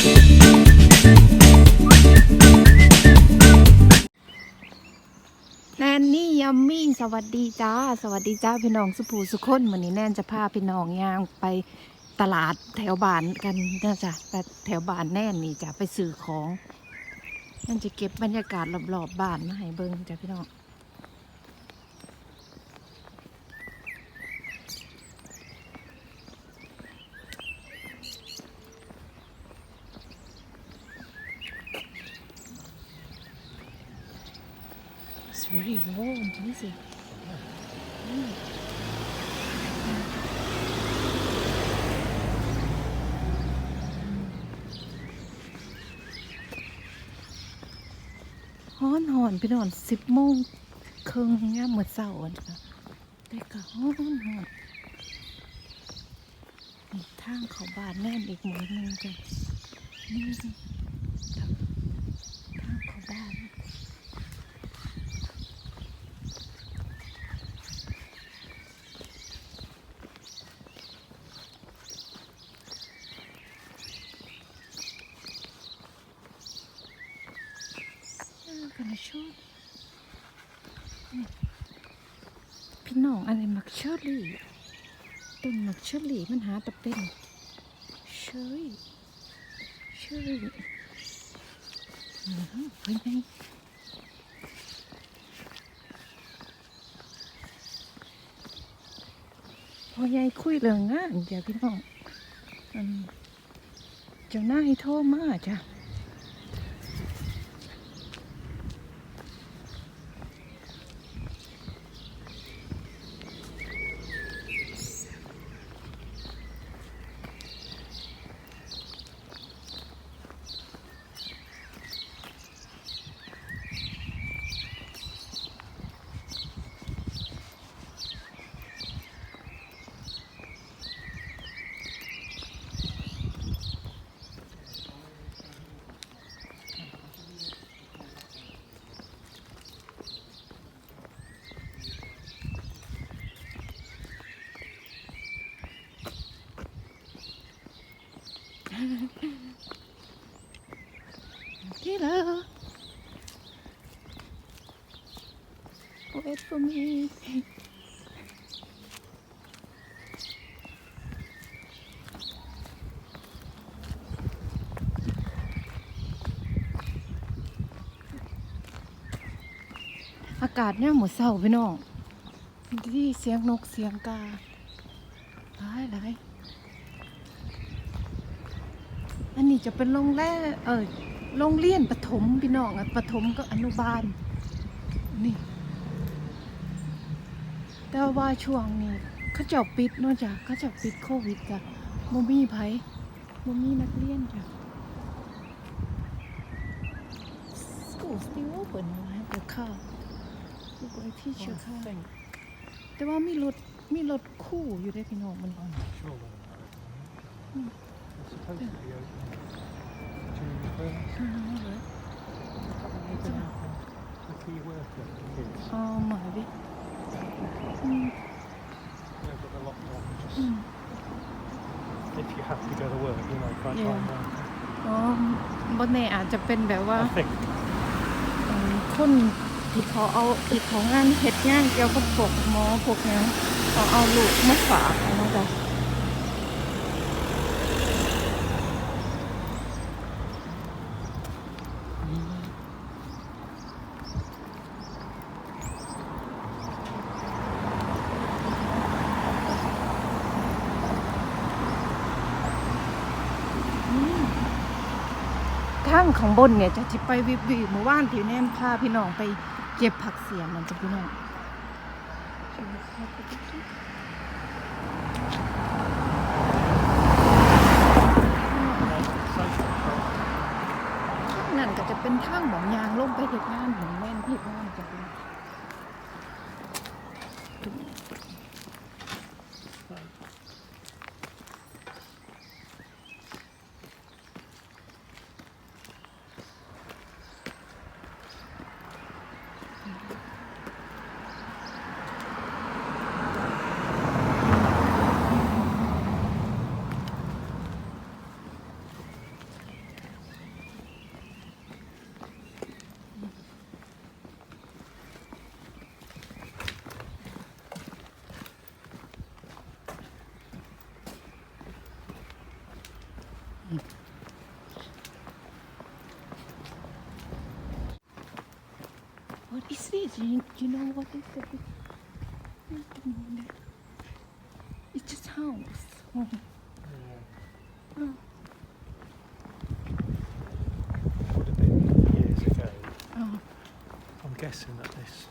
แนนนี่ยัมมี่สวัสดีจ้า สวัสดีจ้าพี่น้องสุภูสุคนวันนี้แนนจะพาพี่น้องย่างไปตลาดแถวบ้านกันนะจ๊ะไปแถวบ้านแน่นนี่จ้ะไปซื้อของนั่นจะเก็บบรรยากาศรอบๆบบ้านมาให้เบิ่งจ้ะพี่น้อง It's very warm, is it? Mm. ฮ้อนหอนพี่นอนสิบโมงครึ่งย่าม มื่อเช้าอะจ้ะแต่ก็ฮ้อนหอนทางเขาบานแน่นอีกหมดนึงจ้ะนี่ทางเขาบาน I'm gonna show นี่พี่น้องอะไรมักเชอรี่ต้นมักเชอรี่มันหาแตะเป็นเชอรี่เชอรี่อือหือเฮ้ยไงพอยายคุยเรื่องงานจ้ะพี่น้องอืมเจ้านายโทรมาจ้ะ for me. อากาศเนี่ยหมดเศร้าพี่น้องที่เสียงนกเสียงกาหลายหลายอันนี้จะเป็นโรงแรมเออโรงเรียนประถมพี่น้องอะประถมก็อนุบาลนี่ แต่ว่าช่วงนี้เขาเจ้าปิดเนอกจากเขาเจ้าปิดโควิดจ้ะบ่มีไผบ่มีนักเรียนจ้ะ School still open I have the car Look like teacher car แต่ว่ามีรถมีรถคู่อยู่ได้อพี่น้องมัน I'm not sure whether that is. It's supposed to be open June the first. อืมเลย Open up the key worker for kids. อ๋อหมาดิ if you have to go to work, you know, part time Yeah. work. อ๋อบนเน่อาจจะเป็นแบบว่า I think อืมคนที่เขาเอาที่ของงานเฮ็ดงานเกี่ยวกับพวกหมอพวกหยังเขาเอาลูกมาฝากเอามาจ้ะ ข้างบนเนี่ยจะจิไปวิบวิวเมื่อวานที่แนมพาพี่น้องไปเก็บผักเสียมนั่นจ้ะพี่น้องนั่นก็จะเป็นทางหมองยางลงไปเห็ดงานของแม่นพี่งานจ้ะพี่น้อง Do you, do you know what is the big Wait a minute. It's just house. Oh. Oh. Would have been years ago. Oh, I'm guessing that this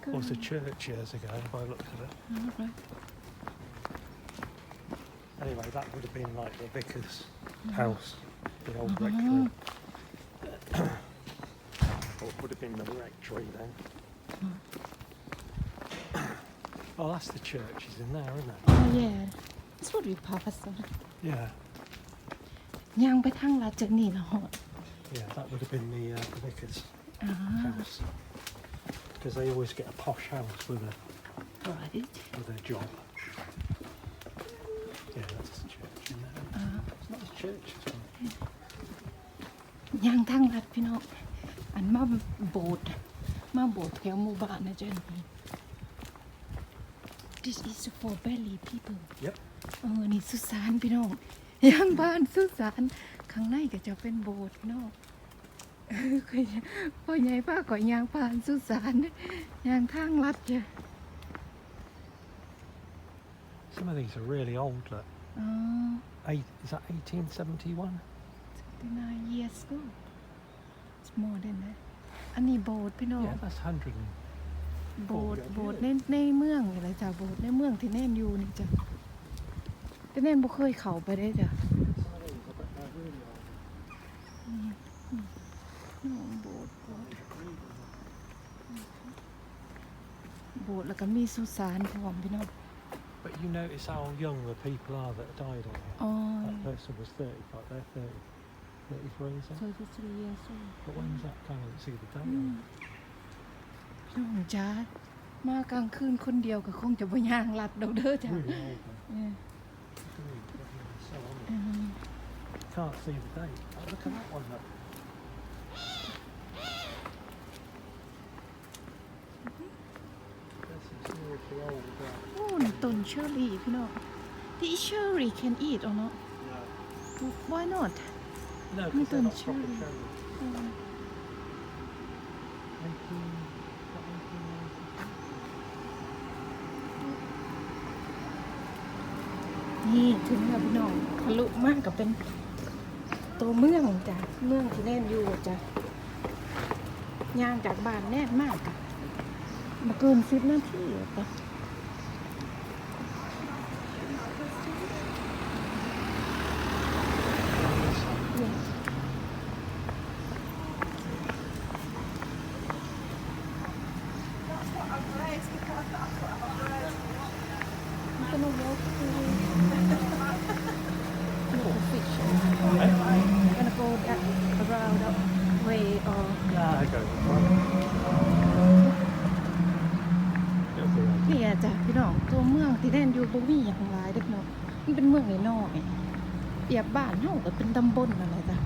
good. was a church years ago by the looks of it. All right. Anyway, that would have been like the vicar's mm. house, the old Oh. rectory or it would have been the rectory then. Oh, that's the church is in there, isn't it? Oh yeah. That's what we papa said. Yeah, ย่างไปทางลาดจากนี่ละหอด yeah, that would have been the, uh, the vicar's อ่า house. Because they always get a posh house with a right with a job. Yeah, that's the church in there. อ่า It's not a church, it's one. ย่างทางลัดพี่น้อง อันมาโบสถ์มาโบสถ์แถวหมู่บ้านนะเจ้านี่ This is for belly people Yep. เออนี่สุสานพี่น้องย่างบ้านสุสานข้างในก็จะเป็นโบสถ์เนาะเออข่อยพ่อใหญ่ป้าก่อยย่างผ่านสุสานย่างทางลัดจ้ะ Some of these are really old. Look. อ๋อ Eight, is that 1871? 39 years ago it's more than that อันนี้โบสถ์พี่น้อง Yeah, that's 100. And, โบสถ์โบสถ์ในในเมืองอะไรจ้ะโบสถ์ในเมืองที่แน่นอยู่นี่จ้ะแต่แน่นบ่เคยเข้าไปได้จ้ะ some of these, I bet they're really old. อืมโบสถ์โบสถ์โบสถ์แล้วก็มีสุสานพร้อมพี่น้อง But you notice how young the people are that died on it. อ๋อ That person was 35, they're 30, 33, is that? 33 years old But when's that kind of see the date อืม on? พี่น้องจ้ามากลางคืนคนเดียวก็คงจะบ่ย่างลัดดอกเด้อจ้ะ Really old, man. เออ Really, really so old. อืม Can't see the date. Oh, look at that one, look. That's some seriously old. Uh, โอ้นี่ต้นเชอร์รี่พี่น้อง This cherry can eat or not why not no, because they're not proper cherry. cherries. 18, what, นี่ถึงแล้วพี่น้องทะลุมากกับเป็นตัวเมืองจ้ะเมืองที่แน่นอยู่จ้ะย่างจากบ้านแน่นมากอะมาเกินสิบนาทีอะจ้ะเนี่ยมันก็มา walk through little fish gonna go that around that way or Yeah, I go with that. It'll be okay. เนี่ย จ้ะพี่น้องตัวเมืองที่แน่นอยู่บ่มีอย่างไรเด็กเนาะมันเป็นเมืองในนอกเปรียบบ้านเฮาก็เป็นตำบลนั่นแหละจ้ะ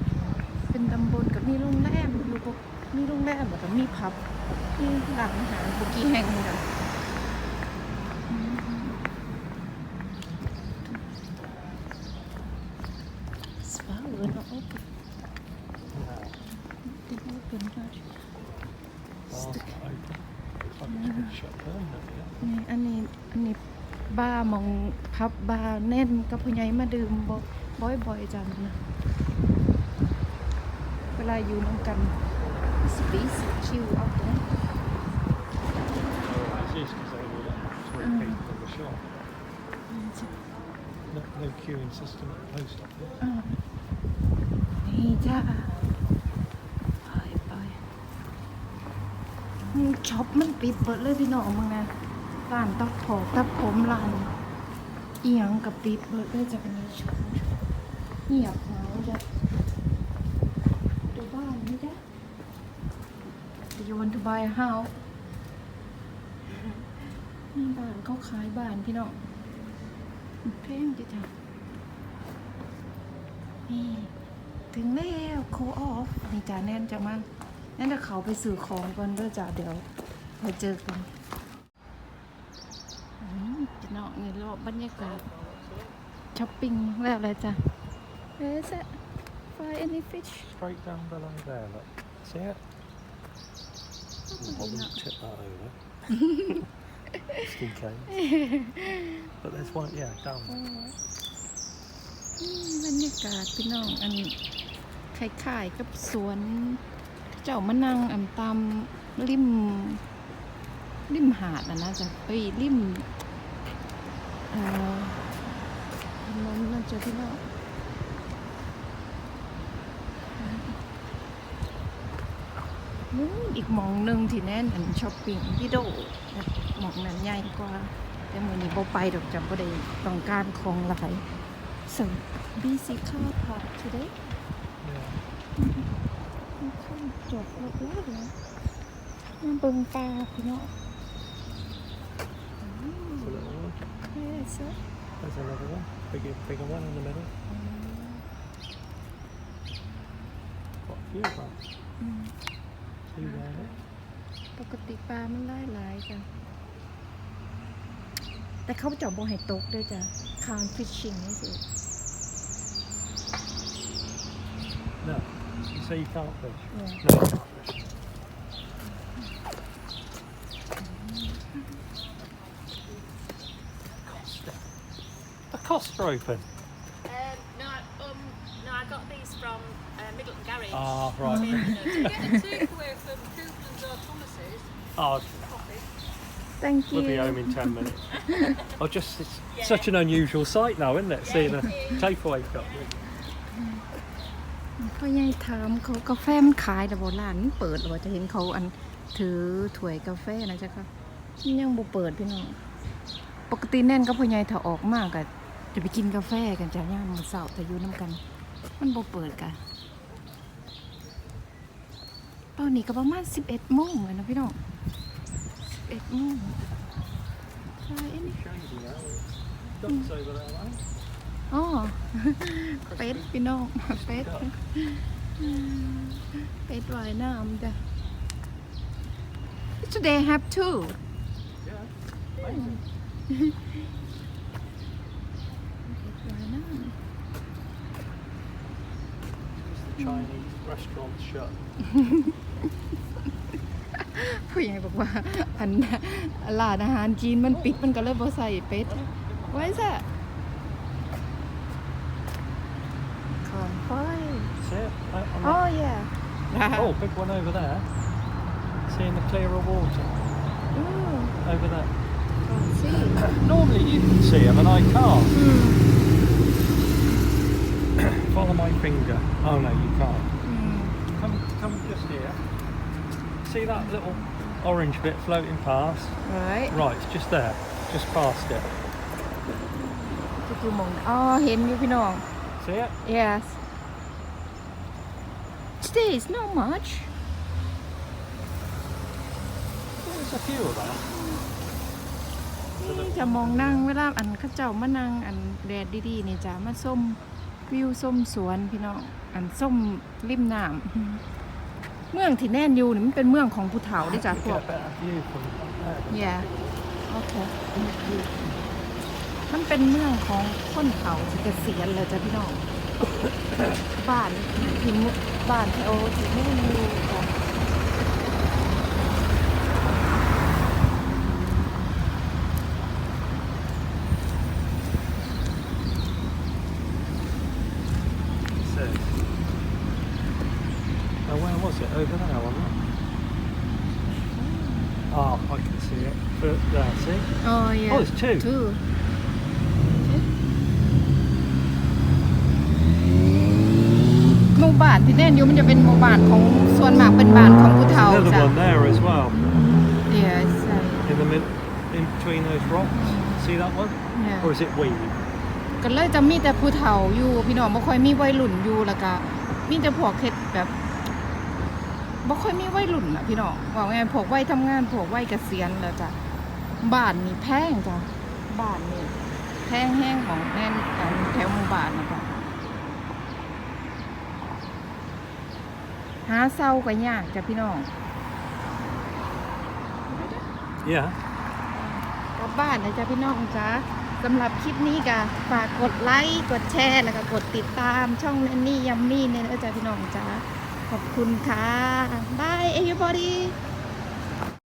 เป็นตำบลกับมีโรงแรมอยู่ก็มีโรงแรมแล้วก็มีผับมีร้านอาหารบ่กี่แห่งจ้ะอืมสฟ้าเอิ้นว่าโอ้เป็น No, เป็นเป็นว่า well, it's not open. Looks like it's been shut permanently. hasn't it? นี่อันนี้อันนี้บาร์หมองพับบาร์แน่นกับผู้ใหญ่มาดื่มบ่บ่อยๆจังนะเวลาอยู่นำกันสปีสชิลเอาเนาะ Oh, it's just because they only let three Mm. people in the shop. No, no queuing system at the post office. อ่านี่จ้าไปไปนี่ ช็อปมันปิดเบิดเลยพี่น้องมึงนะร้านตัดผมตัดผมร้านเอียงกับปิดเบิดเลยจะเป็นช็อปเงียบเหงาจ้ะดูบ้านนี่จ้ะ Do you want to buy a house นี่บ้านเขาขายบ้านพี่น้องแพงจิจ้ะนี่ถึงแล้วโคออฟนี่จ้าแน่นจะมา แน่นจะเขาไปสื่อของก่อนเด้วยจ้าเดี๋ยวไปเจอกันอืมจะเนาะนี่รอบบรรยากาศช้อปปิ้งแล้วเลยจ้ะ Where is it? Find any fish? Straight down below there, look. See it? I wouldn't tip that over. Just in case. But there's one, yeah, down อื there. มบรรยากาศพี่น้องอันคล้ายๆกับสวน เจ้ามานั่งอันตามริมริมหาดนะนะจะเอ้ยริมเอ่อถนนนั่นจะพี่น้องอีกมองหนึ่งที่แน่นอันช้อปปิ้งพี่โดมองนั้นใหญ่กว่า แต่มือนี้บ่ไปดอกจำบ่ได้ต้องการของหลาย so busy car park today Yeah. ข้ามจบรถแล้วเหรอมาเบิ่งปลาพี่น้อง That's a little one. เฮ้ยเสือ There's another one. Bigger, bigger one in the middle. Quite a few of them. อืม Two down there. ปกติปลามันหลายหลายจ้ะแต่เขาเจาะบ่ให้ตกด้วยจ้ะ count fishing นี่สิ No. You say you can't fish? Yeah. No, you can't fish. Acosta. Acosta open? Um, um, no, I got these from uh, Middleton Garage. Ah, right. Uh, did you get from Thomas's? Oh, okay. Thank you. We'll be home in 10 minutes. oh, just, it's yeah. such an unusual sight now, isn't it? Yeah, Seeing a takeaway cup. พ่อใหญ่ถามเขากาแฟมันขายแต่โบราณมันเปิดหรือว่าจะเห็นเขาอันถือถ้วยกาแฟนะจ๊ะค่ะยังบ่เปิดพี่น้องปกติแน่นก็พ่อใหญ่ถ้าออกมากก็จะไปกินกาแฟกันจ้ะย่ามมื้อเช้าแต่อยู่น้ำกัน มันบ่เปิดกันตอนนี้ก็ประมาณ11โมงเลยนะพี่น้อง11โมงใช่อัน อ๋อเป็ดพี่น้องเป็ดเป็ดว่ายน้ำจ้ะ Today have two Yeah. Amazing. เป็ดว่ายน้ The Chinese restaurant shut. ผู้ใหญ่บอกว่าอันร้านอาหารจีนมันปิดมันก็เลยบ่ใส่เป็ดไว้ซะ Oh, big one over there. Seeing the clearer water อืม over there. สิ Normally you can see them and I can't. อืม Follow my finger. Oh no, you can't. อืม Come, come just here. See that little orange bit floating past? right Right, it's just there. Just past it. ก็คือหมองอ๋อเห็นอยู่พี่น้อง See it? Yes. Today is not much. There's a few of them. นี่จะมองนั่งเวลาอันเข้าเจ้ามานั่งอันแดดดีๆนี่จ้ะมาส้มวิวส้มสวนพี่น้องอันส้มริมน้ำเมืองที่แน่นอยู่นี่มันเป็นเมืองของภูเขาด้วยจ้ะพว Get ก a better view from up there. yeah โอเคมันเป็นเมืองของคนเขาที่เกษียณเลยจ้ะพี่น้อง บ้านที่มุบ้านที่โอที่ไม่ได้อยู่จ้ะ It says. Oh, where was it? Over there, wasn't it? Oh, I can see it. But there, see? Oh yeah. Oh, there's two. Two. หมู่บ้านที่แน่นอยู่มันจะเป็นหมู่บ้านของส่วนมากเป็นบ้านของผู้เฒ่า Another จ้ะ one there as well. เดี๋ยวใส่ In the mid, in between those rocks. See that one? เนี่ย Or is it weed? ก็เลยจะมีแต่ผู้เฒ่าอยู่พี่น้องบ่ค่อยมีวัยรุ่นอยู่แล้วก็มีแต่พวกเฮ็ดแบบบ่ค่อยมีวัยรุ่นน่ะพี่น้องว่าไงพวกวัยทำงานพวกวัยเกษียณแล้วจ้ะบ้านนี่แพงจ้ะบ้านนี่แพงแห้งของแน่นอันแถวหมู่บ้านนะจ้ะ หาเซาก็ยากจ้ะพี่น้อง Yeah. กลับบ้านนะจ๊ะพี่น้องจ้าสำหรับคลิปนี้ก็ฝากกดไลค์กดแชร์แล้วก็กดติดตามช่องแนนนี่ยัมมี่เนี่ยนะจ๊ะพี่น้องจ้าขอบคุณค่ะบาย everybody